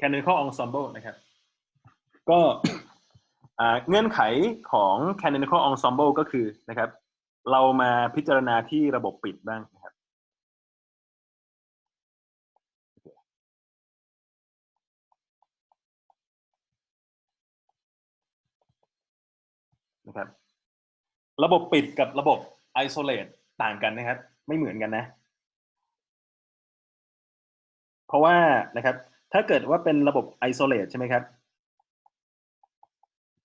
canonical ensemble นะครับ ก็เงื่อนไขของ canonical ensemble ก็คือนะครับ เรามาพิจารณาที่ระบบปิดบ้างนะครับนะครับระบบปิดกับระบบ isolate ต่างกันนะครับ ไม่เหมือนกันนะ เพราะว่านะครับ ถ้าเกิดว่าเป็นระบบ isolate ใช่ไหมครับ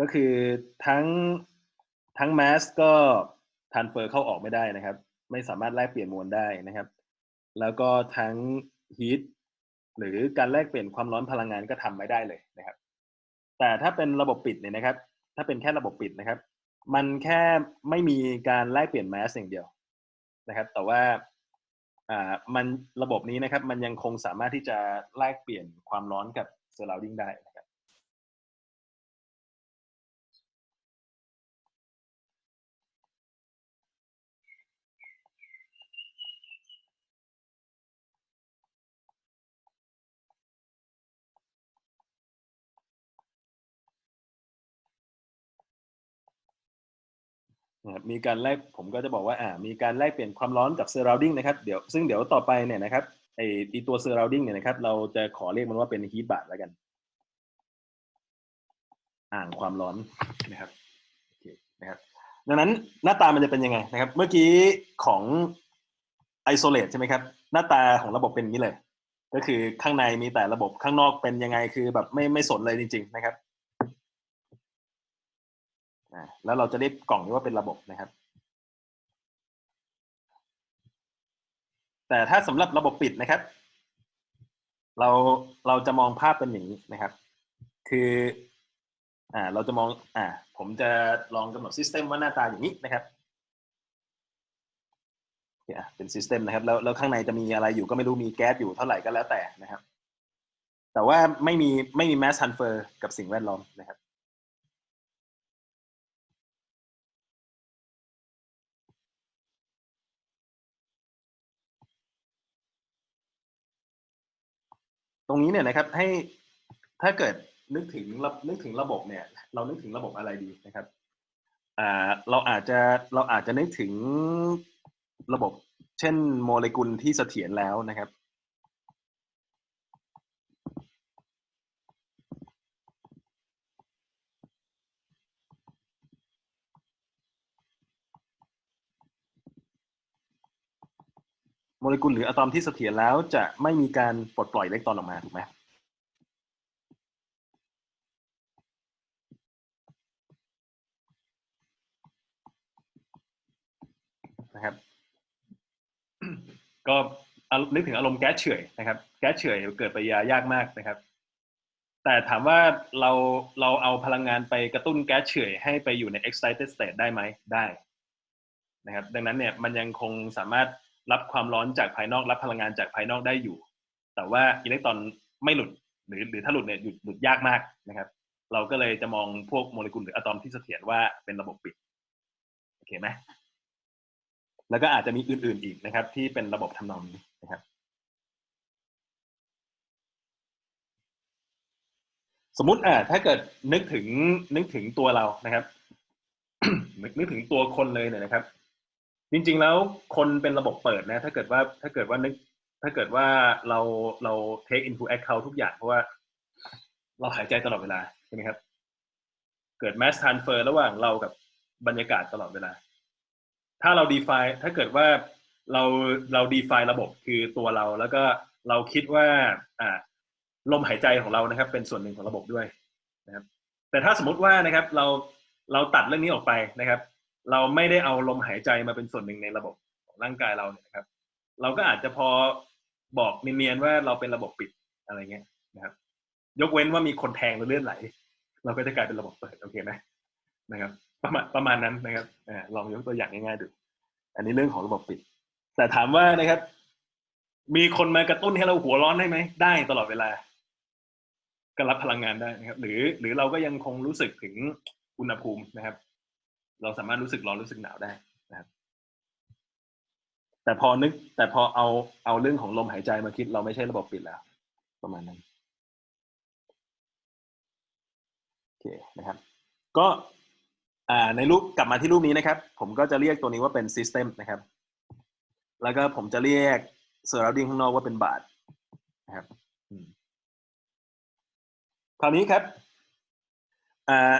ก็คือทั้งทั้ง mass ก็ transfer เข้าออกไม่ได้นะครับ ไม่สามารถแลกเปลี่ยนมวลได้นะครับ แล้วก็ทั้ง heat หรือการแลกเปลี่ยนความร้อนพลังงานก็ทำไม่ได้เลยนะครับ แต่ถ้าเป็นระบบปิดเนี่ยนะครับ ถ้าเป็นแค่ระบบปิดนะครับ มันแค่ไม่มีการแลกเปลี่ยน mass อย่างเดียวนะครับ แต่ว่า อ่ามันระบบนี้นะครับ มันยังคงสามารถที่จะแลกเปลี่ยนความร้อนกับ surrounding ได้ มีการแลกผมก็จะบอกว่าอ่ามีการแลกเปลี่ยนความร้อนกับ surrounding นะครับเดี๋ยวซึ่งเดี๋ยวต่อไปเนี่ยนะครับไออีตัว surrounding เนี่ยนะครับเราจะขอเรียกมันว่าเป็น heat bath แล้วกัน อ่างความร้อนนะครับโอเคนะครับดังนั้นหน้าตามันจะเป็นยังไงนะครับ เมื่อกี้ของ isolate ใช่ไหมครับ หน้าตาของระบบเป็นอย่างนี้เลย ก็คือข้างในมีแต่ระบบข้างนอกเป็นยังไงคือแบบไม่ไม่สนเลยจริง ๆ นะครับ แล้วเราจะเรียกกล่องนี้ว่าเป็นระบบนะครับ แต่ถ้าสำหรับระบบปิดนะครับ เราเราจะมองภาพเป็นอย่างนี้นะครับ คืออ่าเราจะมองอ่าผมจะลองกำหนดซิสเต็มว่าหน้าตาอย่างนี้นะครับอะเป็นซิสเต็มนะครับแล้วแล้วข้างในจะมีอะไรอยู่ก็ไม่รู้มีแก๊สอยู่เท่าไหร่ก็แล้วแต่นะครับ แต่ว่าไม่มีไม่มีแมสทันเฟอร์กับสิ่งแวดล้อมนะครับ ตรงนี้เนี่ยนะครับให้ถ้าเกิดนึกถึงระนึกถึงระบบเนี่ย เรานึกถึงระบบอะไรดีนะครับอ่าเราอาจจะเราอาจจะนึกถึงระบบ เช่นโมเลกุลที่เสถียรแล้วนะครับ โมเลกุลหรืออะตอมที่เสถียรแล้วจะไม่มีการปลดปล่อยอิเล็กตรอนออกมาถูกไหมนะครับก็นึกถึงอารมณ์แก๊สเฉื่อยนะครับ แก๊สเฉื่อยเกิดปฏิกิริยายากมากนะครับ แต่ถามว่าเราเราเอาพลังงานไปกระตุ้นแก๊สเฉื่อยให้ไปอยู่ใน excited state ได้ไหมได้นะครับ ดังนั้นเนี่ยมันยังคงสามารถ รับความร้อนจากภายนอก รับพลังงานจากภายนอกได้อยู่ แต่ว่าอิเล็กตรอนไม่หลุด หรือหรือถ้าหลุดเนี่ยหลุดหลุดยากมากนะครับ เราก็เลยจะมองพวกโมเลกุลหรืออะตอมที่เสถียรว่าเป็นระบบปิดโอเคไหมแล้วก็อาจจะมีอื่น ๆอีกนะครับ ที่เป็นระบบทำนองนี้นะครับ สมมุติอ่าถ้าเกิดนึกถึงนึกถึงตัวเรานะครับนึกถึงตัวคนเลยเนี่ยนะครับ จริง ๆ แล้วคนเป็นระบบเปิดนะ ถ้าเกิดว่าถ้าเกิดว่านึกถ้าเกิดว่าเราเรา take into account ทุกอย่างเพราะว่า เราหายใจตลอดเวลาใช่ไหมครับ เกิด mass transfer ระหว่างเรากับบรรยากาศตลอดเวลา ถ้าเรา define ถ้าเกิดว่าเราเรา define ระบบคือตัวเรา แล้วก็เราคิดว่าอ่าลมหายใจของเรานะครับ เป็นส่วนหนึ่งของระบบด้วยนะครับ แต่ถ้าสมมติว่านะครับ เราเราตัดเรื่องนี้ออกไปนะครับ เราไม่ได้เอาลมหายใจมาเป็นส่วนหนึ่งในระบบของร่างกายเราเนี่ยนะครับ เราก็อาจจะพอบอกเนียนๆว่าเราเป็นระบบปิดอะไรเงี้ยนะครับ ยกเว้นว่ามีคนแทงหรือเลื่อดไหล เราก็จะกลายเป็นระบบเปิดโอเคไหมนะครับ ประมาณประมาณนั้นนะครับลองยกตัวอย่างง่ายๆดู อันนี้เรื่องของระบบปิด แต่ถามว่านะครับ มีคนมากระตุ้นให้เราหัวร้อนได้ไหมได้ตลอดเวลาก็รับพลังงานได้นะครับ หรือหรือเราก็ยังคงรู้สึกถึงอุณหภูมินะครับ เราสามารถรู้สึกร้อนรู้สึกหนาวได้นะครับ แต่พอนึก แต่พอเอาเอาเรื่องของลมหายใจมาคิด เราไม่ใช่ระบบปิดแล้ว ประมาณนั้นโอเคนะครับ ก็อ่าในรูปกลับมาที่รูปนี้นะครับ ผมก็จะเรียกตัวนี้ว่าเป็น system นะครับ แล้วก็ผมจะเรียก surrounding ข้างนอกว่าเป็นบาทนะครับคราวนี้ครับอ่า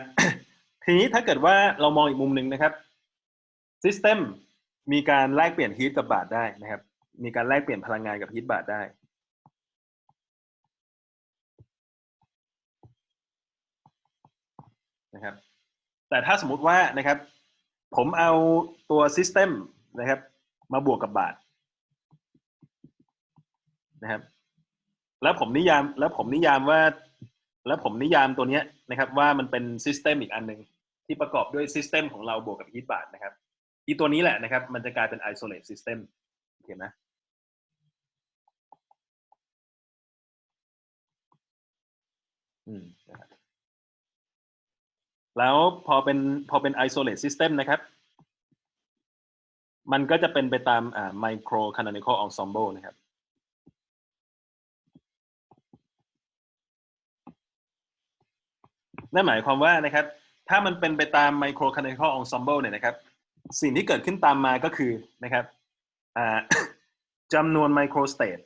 ทีนี้ถ้าเกิดว่าเรามองอีกมุมหนึ่งนะครับ system มีการแลกเปลี่ยน heat กับบาทได้นะครับ มีการแลกเปลี่ยนพลังงานกับ heat บาทได้ นะครับ แต่ถ้าสมมุติว่านะครับ ผมเอาตัว system นะครับ มาบวกกับบาทนะครับ แล้วผมนิยามแล้วผมนิยามว่า แล้วผมนิยามตัวนี้นะครับ ว่ามันเป็น system อีกอันหนึ่ง ที่ประกอบด้วย system ของเราบวกกับ heat บาทนะครับอีตัวนี้แหละนะครับ มันจะกลายเป็น isolate system โอเคไหมอืมนะครับแล้วพอเป็นพอเป็น isolate system นะครับ มันก็จะเป็นไปตามอ่า micro canonical ensemble นะครับนั่นหมายความว่านะครับ ถ้ามันเป็นไปตาม micro canonical ensemble เนี่ยนะครับ สิ่งที่เกิดขึ้นตามมาก็คือนะครับจำนวน micro state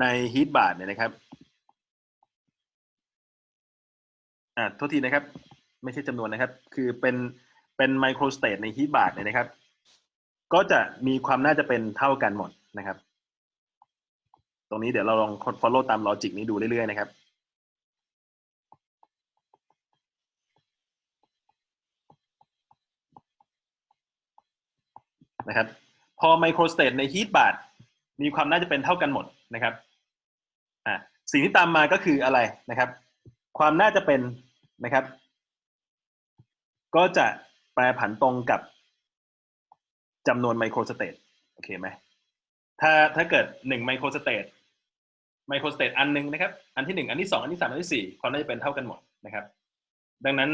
ใน heat bar เนี่ยนะครับ อ่าโทษทีนะครับ ไม่ใช่จำนวนนะครับ คือเป็นเป็น micro state ใน heat bar เนี่ยนะครับ ก็จะมีความน่าจะเป็นเท่ากันหมดนะครับ ตรงนี้เดี๋ยวเราลอง follow ตาม logic นี้ดูเรื่อยๆนะครับนะครับ พอ micro state ใน heat bar มีความน่าจะเป็นเท่ากันหมดนะครับอ่าสิ่งที่ตามมาก็คืออะไรนะครับ ความน่าจะเป็นนะครับ ก็จะแปรผันตรงกับ จำนวนไมโครสเตทโอเคไหมถ้าถ้าเกิดหนึ่งไมโครสเตทไมโครสเตทอันหนึ่งนะครับ อันที่หนึ่งอันที่สองอันที่สามอันที่สี่ความน่าจะเป็นเท่ากันหมดนะครับ ดังนั้น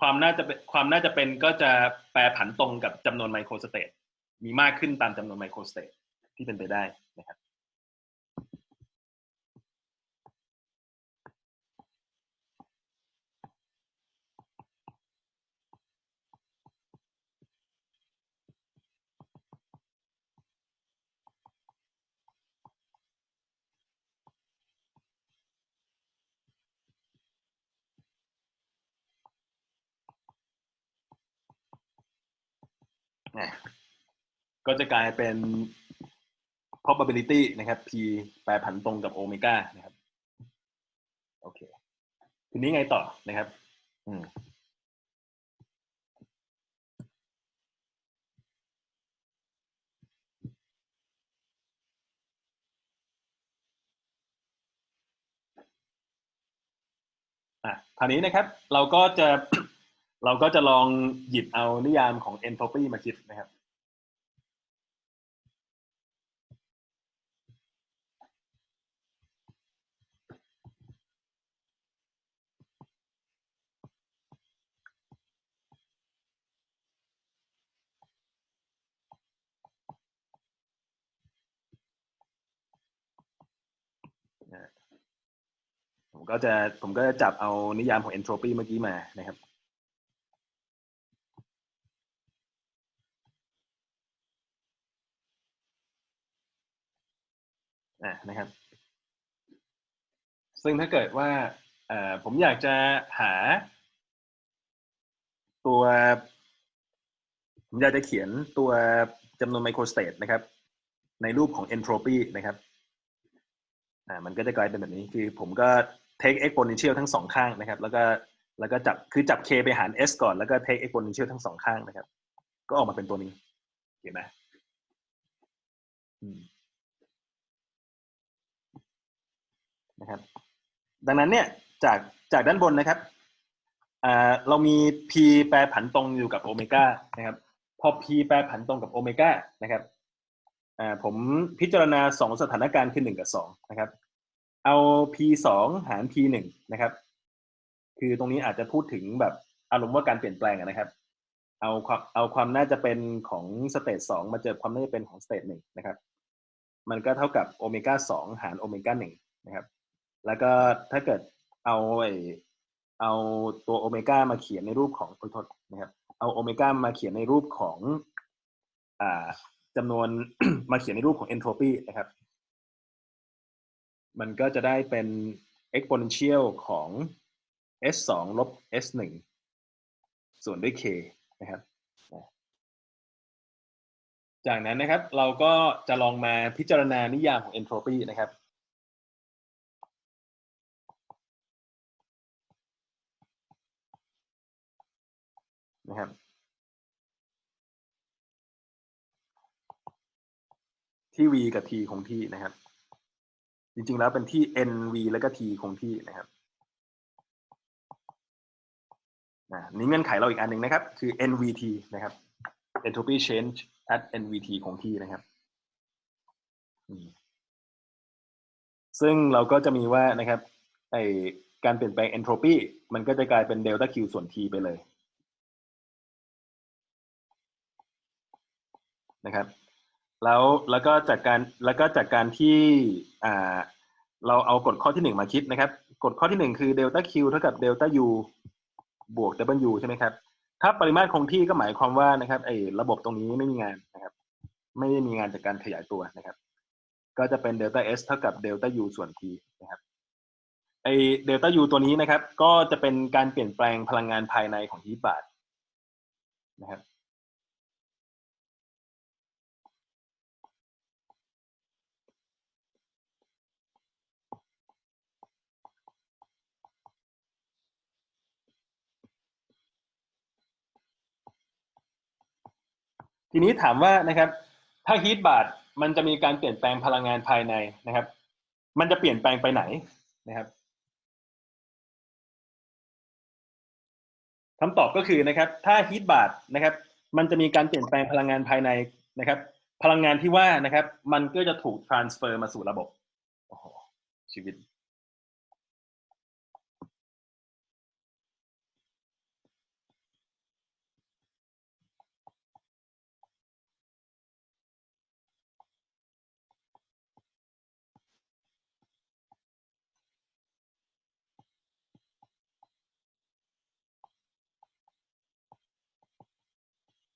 ความน่าจะเป็นความน่าจะเป็นก็จะแปรผันตรงกับจำนวนไมโครสเตทมีมากขึ้นตามจำนวนไมโครสเตทที่เป็นไปได้นะครับ ก็จะกลายเป็น probability นะครับ p แปรผันตรงกับโอเมก้านะครับ โอเค ทีนี้ไงต่อนะครับ อืมอะคราวนี้นะครับ เราก็จะ เราก็จะลองหยิบเอานิยามของ entropy มาคิดนะครับ ผมก็จะผมก็จะจับเอานิยามของ entropy เมื่อกี้มานะครับ นะครับ ซึ่งถ้าเกิดว่าผมอยากจะหา ตัว ผมอยากจะเขียนตัวจำนวนไมโครสเตทนะครับ ในรูปของ entropy นะครับมันก็จะกลายเป็นแบบนี้คือผมก็ take exponential ทั้งสองข้างนะครับ แล้วก็แล้วก็จับคือจับ k ไปหาร s ก่อนแล้วก็ take exponential ทั้งสองข้างนะครับ ก็ออกมาเป็นตัวนี้ เห็นไหมอืม นะครับ ดังนั้นเนี่ยจากจากด้านบนนะครับเรามี p แปรผันตรงอยู่กับโอเมก้านะครับ พอ p แปรผันตรงกับโอเมก้านะครับผมพิจารณาสองสถานการณ์คือหนึ่งกับสองนะครับ เอา p สองหาร p หนึ่งนะครับ คือตรงนี้อาจจะพูดถึงแบบอารมณ์ว่าการเปลี่ยนแปลงนะครับ เอาความเอาความน่าจะเป็นของสเตจสองมาเจอความน่าจะเป็นของสเตจหนึ่งนะครับ มันก็เท่ากับโอเมก้าสองหารโอเมก้าหนึ่งนะครับ แล้วก็ถ้าเกิดเอาไอเอาตัวโอเมก้ามาเขียนในรูปของขอโทษนะครับเอาโอเมก้ามาเขียนในรูปของอ่าจำนวนมาเขียนในรูปของเอนโทรปีนะครับ มันก็จะได้เป็น exponential ของ s 2ลบ s 1ส่วนด้วย k นะครับ จากนั้นนะครับเราก็จะลองมาพิจารณานิยามของ entropy นะครับ นะครับที่ v กับ t คงที่นะครับ จริงๆแล้วเป็นที่ nv แล้วก็ t คงที่นะครับนี่เงื่อนไขเราอีกอันหนึ่งนะครับ คือ nvt นะครับ entropy change at nvt คงที่นะครับ ซึ่งเราก็จะมีว่านะครับไอการเปลี่ยนแปลง entropy มันก็จะกลายเป็น delta q ส่วน t ไปเลย นะครับ แล้วแล้วก็จากการแล้วก็จากการที่อ่าเราเอากฎข้อที่หนึ่งมาคิดนะครับ กฎข้อที่หนึ่งคือ delta q เท่ากับ delta u บวก w ใช่ไหมครับ ถ้าปริมาตรคงที่ก็หมายความว่านะครับไอ้ระบบตรงนี้ไม่มีงานนะครับ ไม่ได้มีงานจากการขยายตัวนะครับ ก็จะเป็นเดลต้า s เท่ากับเดลต้า u ส่วน t นะครับไอเดลต้า u ตัวนี้นะครับ ก็จะเป็นการเปลี่ยนแปลงพลังงานภายในของฮีทบาทนะครับ ทีนี้ถามว่านะครับ ถ้าฮีทบาทมันจะมีการเปลี่ยนแปลงพลังงานภายในนะครับ มันจะเปลี่ยนแปลงไปไหนนะครับคำตอบก็คือนะครับ ถ้าฮีทบาทนะครับ มันจะมีการเปลี่ยนแปลงพลังงานภายในนะครับ พลังงานที่ว่านะครับ มันก็จะถูก transfer มาสู่ระบบโอ้โหชีวิต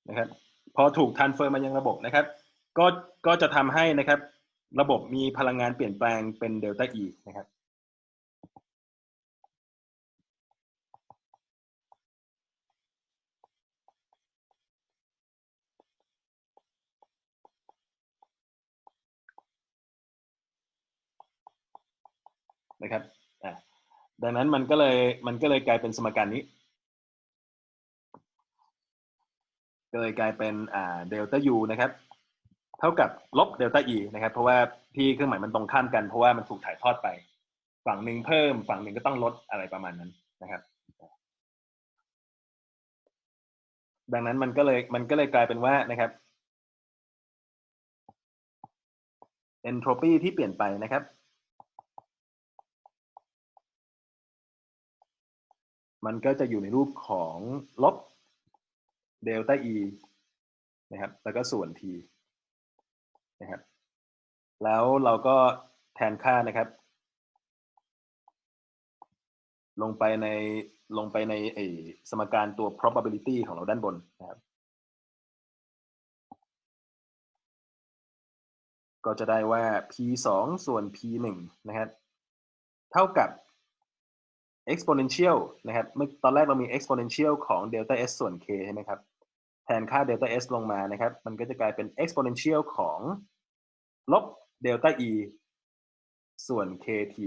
นะครับพอถูก transfer มายังระบบนะครับ ก็ก็จะทำให้นะครับ ระบบมีพลังงานเปลี่ยนแปลงเป็นเดลต้า E นะครับนะครับอ่าดังนั้นมันก็เลยมันก็เลยกลายเป็นสมการนี้ ก็เลยกลายเป็นอ่าเดลต้า U นะครับ เท่ากับลบเดลต้า E นะครับ เพราะว่าที่เครื่องหมายมันตรงข้ามกันเพราะว่ามันถูกถ่ายทอดไป ฝั่งหนึ่งเพิ่ม ฝั่งหนึ่งก็ต้องลดอะไรประมาณนั้นนะครับ ดังนั้นมันก็เลยมันก็เลยกลายเป็นว่านะครับ entropy ที่เปลี่ยนไปนะครับ มันก็จะอยู่ในรูปของลบ เดลต้า e นะครับ แล้วก็ส่วน t นะครับ แล้วเราก็แทนค่านะครับ ลงไปในลงไปในไอสมการตัว probability ของเราด้านบนนะครับ ก็จะได้ว่า p 2ส่วน p 1นะครับ เท่ากับ exponential นะครับ เมื่อตอนแรกเรามี exponential ของ delta s ส่วน k ใช่ไหมครับ แทนค่า delta s ลงมานะครับ มันก็จะกลายเป็น exponential ของลบ delta e ส่วน kt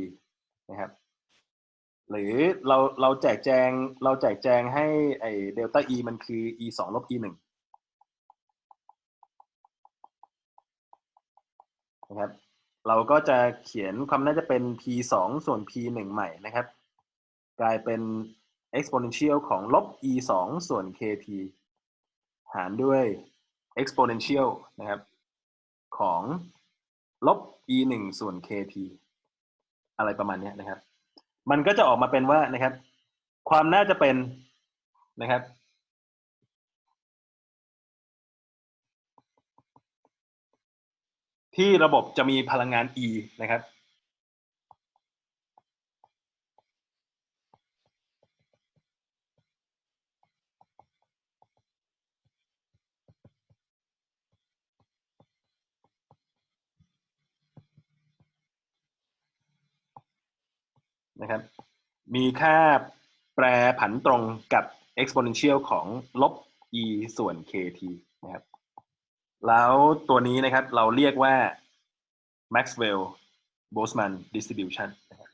นะครับ หรือเราเราแจกแจงเราแจกแจงให้ไอ delta e มันคือ e 2ลบ e 1นะครับเราก็จะเขียนความน่าจะเป็น p 2ส่วน p 1ใหม่นะครับ กลายเป็น exponential ของลบ e 2ส่วน kt หารด้วย exponential นะครับ ของลบ e 1ส่วน kt อะไรประมาณนี้นะครับ มันก็จะออกมาเป็นว่านะครับ ความน่าจะเป็นนะครับ ที่ระบบจะมีพลังงาน e นะครับ มีค่าแปรผันตรงกับ exponential ของลบ e ส่วน kt นะครับ แล้วตัวนี้นะครับเราเรียกว่า Maxwell Boltzmann distribution นะครับ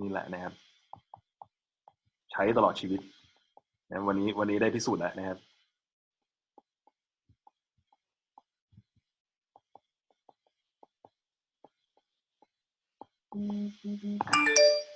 นี่แหละนะครับ ใช้ตลอดชีวิตนะวันนี้วันนี้ได้พิสูจน์แล้วนะครับ Mm-hmm.